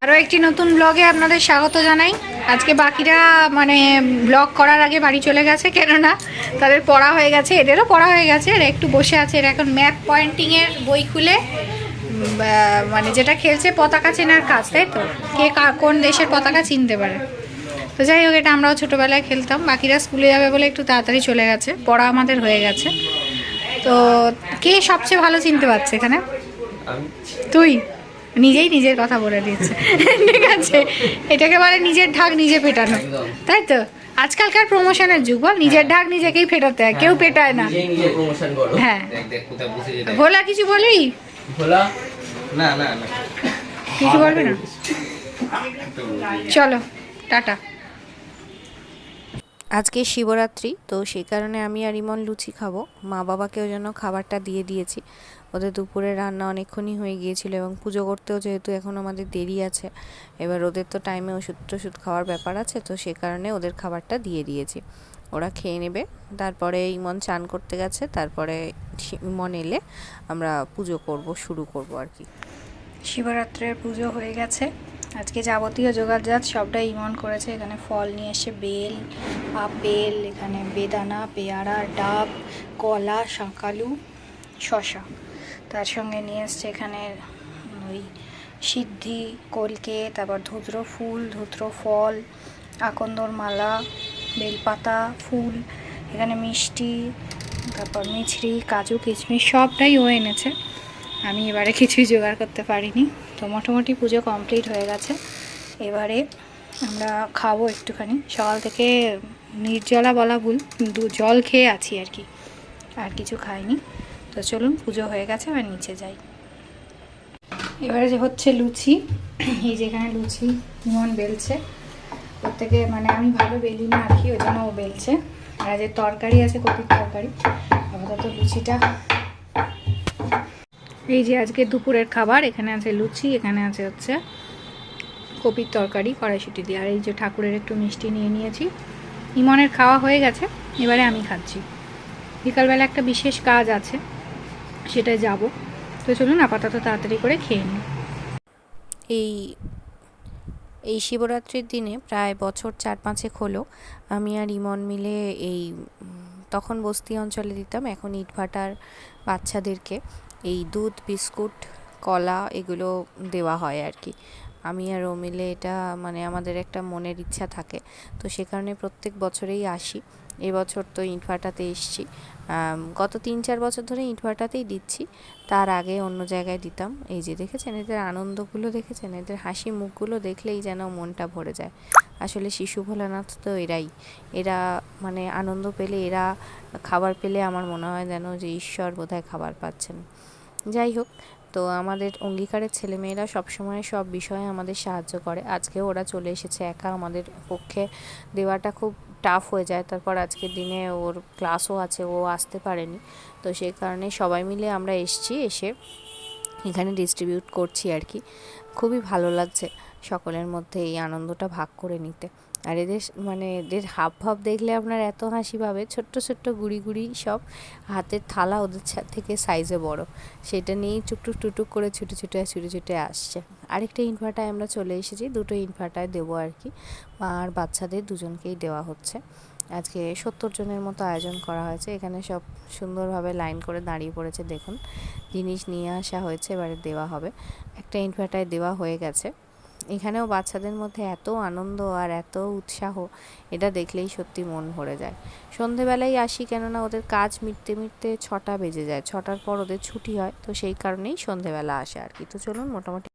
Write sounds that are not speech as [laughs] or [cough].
আরও একটি নতুন ব্লগে আপনাদের স্বাগত জানাই। আজকে বাকিরা মানে ব্লগ করার আগে বাড়ি চলে গেছে, কেননা তাদের পড়া হয়ে গেছে, এদেরও পড়া হয়ে গেছে, এরা একটু বসে আছে, এরা এখন ম্যাপ পয়েন্টিংয়ের বই খুলে মানে যেটা খেলছে পতাকা চেনার কাজ, তাই তো? কে কা- কোন দেশের পতাকা চিনতে পারে? তো যাই হোক এটা আমরাও ছোটোবেলায় খেলতাম। বাকিরা স্কুলে যাবে বলে একটু তাড়াতাড়ি চলে গেছে। পড়া আমাদের হয়ে গেছে। তো কে সবচেয়ে ভালো চিনতে পারছে এখানে? তুই। নিজেই নিজের কথা বলে দিচ্ছে [laughs] ঠিক আছে। এটাকে বলে নিজের ঢাক নিজে পেটানো একদম। তাই তো? আজকালকার প্রমোশনের যুগ বল। নিজের ঢাক নিজেকেই ফেটাতে হয়। কেউ পেটায় না। হ্যাঁ। কোথায় বসে যেতে ভোলা কিছু বলবি ভোলা? না না না। কিছু বলবে না? চলো টাটা। আজকে শিবরাত্রি, তো সেই কারণে আমি আর ইমন লুচি খাব। মা বাবাকেও যেন খাবারটা দিয়ে দিয়েছি। ওদের দুপুরে রান্না অনেকক্ষণই হয়ে গিয়েছিল এবং পুজো করতেও যেহেতু এখন আমাদের দেরি আছে, এবার ওদের তো টাইমে ওষুধ টষুধ খাওয়ার ব্যাপার আছে, তো সে কারণে ওদের খাবারটা দিয়ে দিয়েছি। ওরা খেয়ে নেবে। তারপরে ইমন চান করতে গেছে, তারপরে ইমন এলে আমরা পুজো করব, শুরু করব আর কি। শিবরাত্রের পুজো হয়ে গেছে। আজকে যাবতীয় যোগাযোগ সবটাই ইমন করেছে। এখানে ফল নিয়ে এসে বেল, আপেল, এখানে বেদানা, পেয়ারা, ডাব, কলা, শাঁকালু শশা তার সঙ্গে নিয়ে এসছে এখানে ওই সিদ্ধি, কলকে, তারপর ধুত্র ফুল, ধুত্র ফল, আকন্দর মালা, বেলপাতা, ফুল, এখানে মিষ্টি, তারপর মিছরি, কাজু, কিশমিশ, সবটাই ও এনেছে। আমি এবারে কিছুই জোগাড় করতে পারিনি। তো মোটামুটি পুজো কমপ্লিট হয়ে গেছে। এবারে আমরা খাব একটুখানি। সকাল থেকে নির্জলা বলা ভুল জল খেয়ে আছি আর কি। আর কিছু খাইনি। তো চলুন, পুজো হয়ে গেছে, এবার নিচে যাই। এবারে যে হচ্ছে লুচি, এই যেখানে লুচি মন বেলছে। প্রত্যেকে মানে আমি ভালো বেলি না আর কি, ওই জন্য ও বেলছে। আর যে তরকারি আছে, কপির তরকারি, আপাতত লুচিটা এই যে আজকে দুপুরের খাবার, এখানে আছে লুচি, এখানে আছে হচ্ছে কপির তরকারি, কড়াইশুটি দিয়ে। আর এই যে ঠাকুরের একটু মিষ্টি নিয়ে নিয়েছি। ইমনের খাওয়া হয়ে গেছে, এবারে আমি খাচ্ছি। বিকালবেলা একটা বিশেষ কাজ আছে সেটায় যাব। তো চলুন আপাতত তাড়াতাড়ি করে খেয়ে নিই। এই এই শিবরাত্রির দিনে প্রায় বছর চার পাঁচেক হলো, আমি আর ইমন মিলে এই তখন বস্তি অঞ্চলে দিতাম, এখন ইটভাটার বাচ্চাদেরকে। এই দুধ, বিস্কুট, কলা এগুলো দেওয়া হয় আর কি। আমি আর ও মিলে এটা মানে আমাদের একটা মনের ইচ্ছা থাকে। তো সে কারণে প্রত্যেক বছরেই আসি। এবছর তো ইটভাটাতে এসছি। গত তিন চার বছর ধরে ইটভাটাতেই দিচ্ছি। তার আগে অন্য জায়গায় দিতাম। এই যে দেখেছেন, এদের আনন্দগুলো দেখেছেন? এদের হাসি মুখগুলো দেখলেই যেন মনটা ভরে যায়। আসলে শিশু ভোলানাথ তো এরাই। এরা মানে আনন্দ পেলে, এরা খাবার পেলে আমার মনে হয় যেন যে ঈশ্বর বোধহয় খাবার পাচ্ছেন। যাই হোক, তো আমাদের অঙ্গীকারের ছেলেমেয়েরা সবসময় সব বিষয়ে আমাদের সাহায্য করে। আজকে ওরা চলে এসেছে একা, আমাদের পক্ষে দেওয়াটা খুব টাফ হয়ে যায়। তারপর আজকের দিনে ওর ক্লাসও আছে, ও আসতে পারেনি। তো সেই কারণে সবাই মিলে আমরা এসছি, এসে এখানে ডিস্ট্রিবিউট করছি আর কি। খুবই ভালো লাগছে সকলের মধ্যে এই আনন্দটা ভাগ করে নিতে। আর এদের মানে এদের হাব ভাব দেখলে আপনার এত হাসি পাবে। ছোট্ট ছোট্ট গুড়ি গুড়ি সব হাতের থালা ওদের থেকে সাইজে বড়। সেটা নিয়েই টুকটুক টুকটুক করে ছুটে ছুটে ছুটে ছুটে আসছে। আরেকটা ইনভার্টায় আমরা চলে এসেছি। দুটো ইনভার্টায় দেবো আর কি। মা আর বাচ্চাদের দুজনকেই দেওয়া হচ্ছে। আজকে সত্তর জনের মতো আয়োজন করা হয়েছে। এখানে সব সুন্দরভাবে লাইন করে দাঁড়িয়ে পড়েছে। দেখুন, জিনিস নিয়ে আসা হয়েছে, এবারে দেওয়া হবে। একটা ইনভার্টায় দেওয়া হয়ে গেছে। এখানেও বাচ্চাদের মধ্যে এত আনন্দ আর এত উৎসাহ, এটা দেখলেই সত্যি মন ভরে যায়। সন্ধেবেলায় আসি কেননা ওদের কাজ মিটতে মিটতে ছটা বেজে যায়, ছটার পর ওদের ছুটি হয়, তো সেই কারণেই সন্ধেবেলা আসে আর কি। তো চলুন, মোটামুটি